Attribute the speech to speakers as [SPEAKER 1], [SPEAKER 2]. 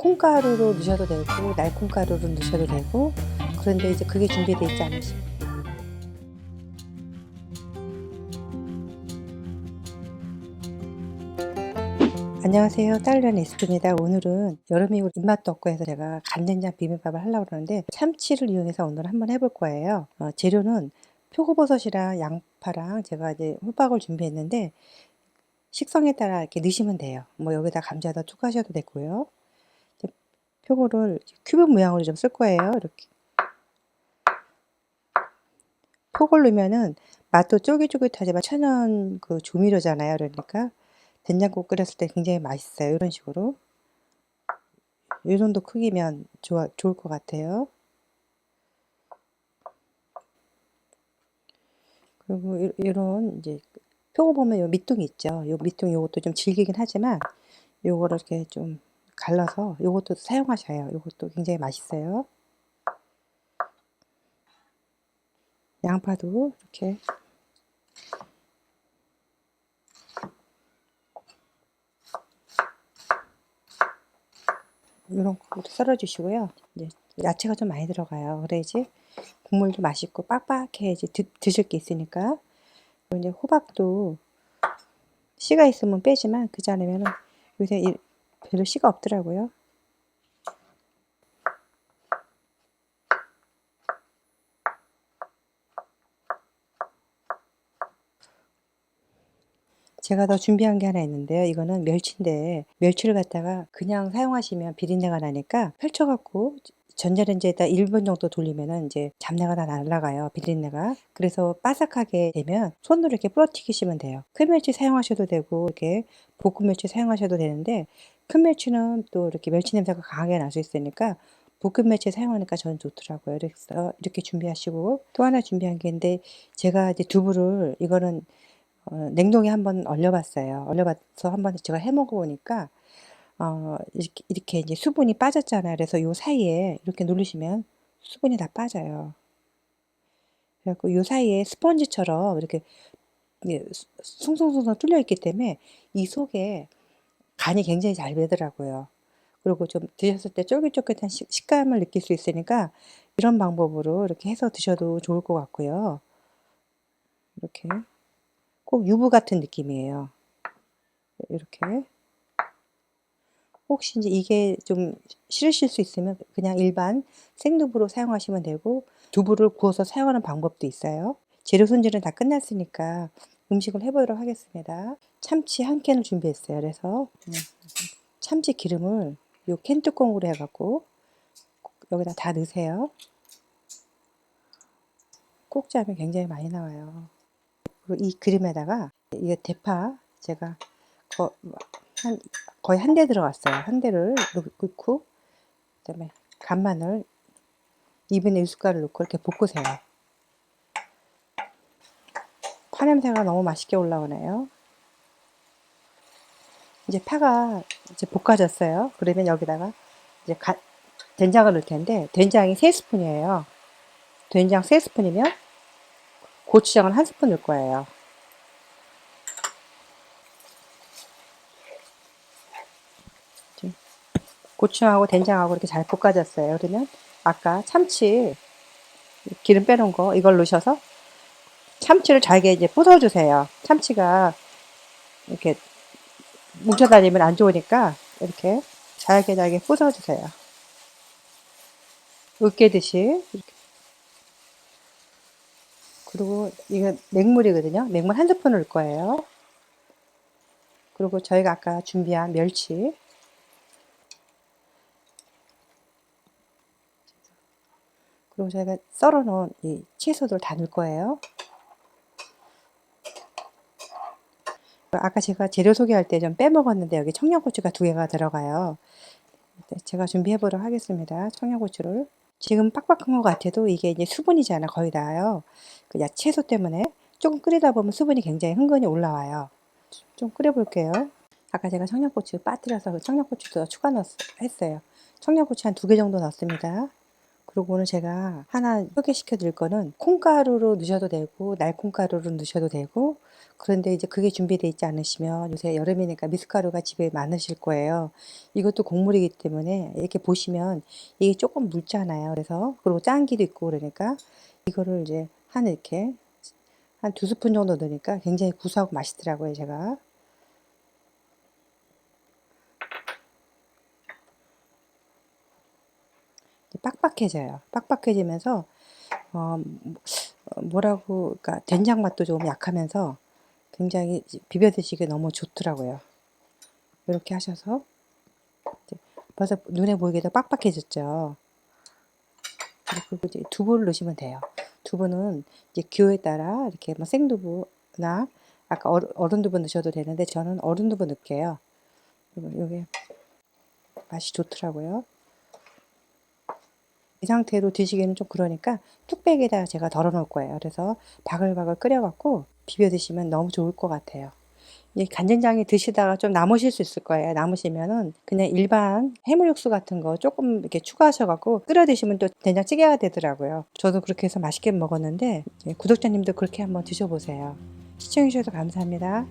[SPEAKER 1] 콩가루로 넣으셔도 되고 날콩가루로 넣으셔도 되고 그런데 이제 그게 준비되어 있지 않으시면 안녕하세요. 딸년 에스프입니다. 오늘은 여름이 입맛도 없고 해서 제가 간된장 비빔밥을 하려고 그러는데 참치를 이용해서 오늘 한번 해볼 거예요. 어, 재료는 표고버섯이랑 양파랑 제가 이제 호박을 준비했는데 식성에 따라 이렇게 넣으시면 돼요. 뭐 여기다 감자도 추가하셔도 되고요. 표고를 큐브 모양으로 좀 쓸 거예요. 이렇게. 표고를 넣으면은 맛도 쫄깃쫄깃하지만 천연 그 조미료잖아요. 그러니까 된장국 끓였을 때 굉장히 맛있어요. 이런 식으로. 이 정도 크기면 좋아, 좋을 것 같아요. 그리고 이- 이런 이제 표고 보면 요 밑둥이 있죠. 요 밑둥 요것도 좀 질기긴 하지만 요거를 이렇게 좀 갈라서 요것도 사용하셔요. 요것도 굉장히 맛있어요. 양파도 이렇게 이런 거로 썰어 주시고요. 이제 야채가 좀 많이 들어가요. 그래야지 국물도 맛있고 빡빡해야지 드, 드실 게 있으니까. 이제 호박도 씨가 있으면 빼지만 그지 않으면 요새 이- 별로 씨가 없더라고요. 제가 더 준비한 게 하나 있는데요. 이거는 멸치인데 멸치를 갖다가 그냥 사용하시면 비린내가 나니까 펼쳐갖고 전자레인지에다 1분 정도 돌리면은 이제 잡내가 다 날라가요. 비린내가. 그래서 바삭하게 되면 손으로 이렇게 부러뜨기시면 돼요. 큰 멸치 사용하셔도 되고 이렇게 볶음 멸치 사용하셔도 되는데 큰 멸치는 또 이렇게 멸치 냄새가 강하게 날 수 있으니까 볶음 멸치 사용하니까 저는 좋더라고요. 그래서 이렇게 준비하시고 또 하나 준비한 게 있는데 제가 이제 두부를 이거는 어, 냉동에 한번 얼려봤어요. 얼려봐서 한번 제가 해 먹어보니까 어, 이렇게, 이렇게 이제 수분이 빠졌잖아요. 그래서 요 사이에 이렇게 누르시면 수분이 다 빠져요. 그래갖고 요 사이에 스펀지처럼 이렇게 숭숭숭숭 뚫려 있기 때문에 이 속에 간이 굉장히 잘 배더라고요. 그리고 좀 드셨을 때 쫄깃쫄깃한 식- 식감을 느낄 수 있으니까 이런 방법으로 이렇게 해서 드셔도 좋을 것 같고요. 이렇게 꼭 유부 같은 느낌이에요. 이렇게. 혹시 이제 이게 좀 싫으실 수 있으면 그냥 일반 생두부로 사용하시면 되고 두부를 구워서 사용하는 방법도 있어요. 재료 손질은 다 끝났으니까 음식을 해보도록 하겠습니다. 참치 한 캔을 준비했어요. 그래서 음, 참치 기름을 요 캔 뚜껑으로 해갖고 여기다 다 넣으세요. 꼭지 하면 굉장히 많이 나와요. 그리고 이 그림에다가 이게 대파 제가 거, 한, 거의 한 대 들어갔어요. 한 대를 넣고 그다음에 간마늘 2분의 1 숟갈을 넣고 이렇게 볶으세요. 파 냄새가 너무 맛있게 올라오네요. 이제 파가 이제 볶아졌어요. 그러면 여기다가 이제 가, 된장을 넣을 텐데 된장이 3스푼이에요. 된장 3스푼이면 고추장을 한 스푼 넣을 거예요. 고추장하고 된장하고 이렇게 잘 볶아졌어요. 그러면 아까 참치 기름 빼놓은 거 이걸 넣으셔서 참치를 잘게 이제 부숴주세요. 참치가 이렇게 뭉쳐다니면 안 좋으니까 이렇게 잘게 잘게 부숴주세요. 으깨듯이 이렇게. 그리고 이거 맹물이거든요. 맹물 한 스푼 넣을 거예요. 그리고 저희가 아까 준비한 멸치 그리고 저희가 썰어 놓은 이 채소들 다 넣을 거예요. 아까 제가 재료 소개할 때 좀 빼먹었는데 여기 청양고추가 두 개가 들어가요. 네, 제가 준비해 보도록 하겠습니다. 청양고추를. 지금 빡빡한 것 같아도 이게 이제 수분이잖아, 거의 다요. 그 야채소 때문에 조금 끓이다 보면 수분이 굉장히 흥건히 올라와요. 좀 끓여 볼게요. 아까 제가 청양고추 빠뜨려서 그 청양고추도 추가 넣었, 했어요. 청양고추 한 두 개 정도 넣습니다. 그리고 오늘 제가 하나 소개시켜 드릴 거는 콩가루로 넣으셔도 되고 날콩가루로 넣으셔도 되고 그런데 이제 그게 준비되어 있지 않으시면 요새 여름이니까 미숫가루가 집에 많으실 거예요. 이것도 곡물이기 때문에 이렇게 보시면 이게 조금 묽잖아요. 그래서 그리고 짠기도 있고 그러니까 이거를 이제 한 이렇게 한 두 스푼 정도 넣으니까 굉장히 구수하고 맛있더라고요, 제가. 빡빡해져요. 빡빡해지면서 어, 뭐라고 그러니까 된장 맛도 조금 약하면서 굉장히 비벼 드시기 너무 좋더라고요. 이렇게 하셔서 벌써 눈에 보이게도 빡빡해졌죠. 그리고 이제 두부를 넣으시면 돼요. 두부는 이제 기호에 따라 이렇게 뭐 생두부나 아까 어른 두부 넣으셔도 되는데 저는 어른 두부 넣을게요. 이게 맛이 좋더라고요. 이 상태로 드시기는 좀 그러니까 뚝배기에다 제가 덜어 놓을 거예요. 그래서 바글바글 끓여갖고 비벼 드시면 너무 좋을 것 같아요. 이 간장장이 드시다가 좀 남으실 수 있을 거예요. 남으시면은 그냥 일반 해물 육수 같은 거 조금 이렇게 추가하셔갖고 끓여 드시면 또 된장찌개가 되더라고요. 저도 그렇게 해서 맛있게 먹었는데 구독자님도 그렇게 한번 드셔보세요. 시청해주셔서 감사합니다.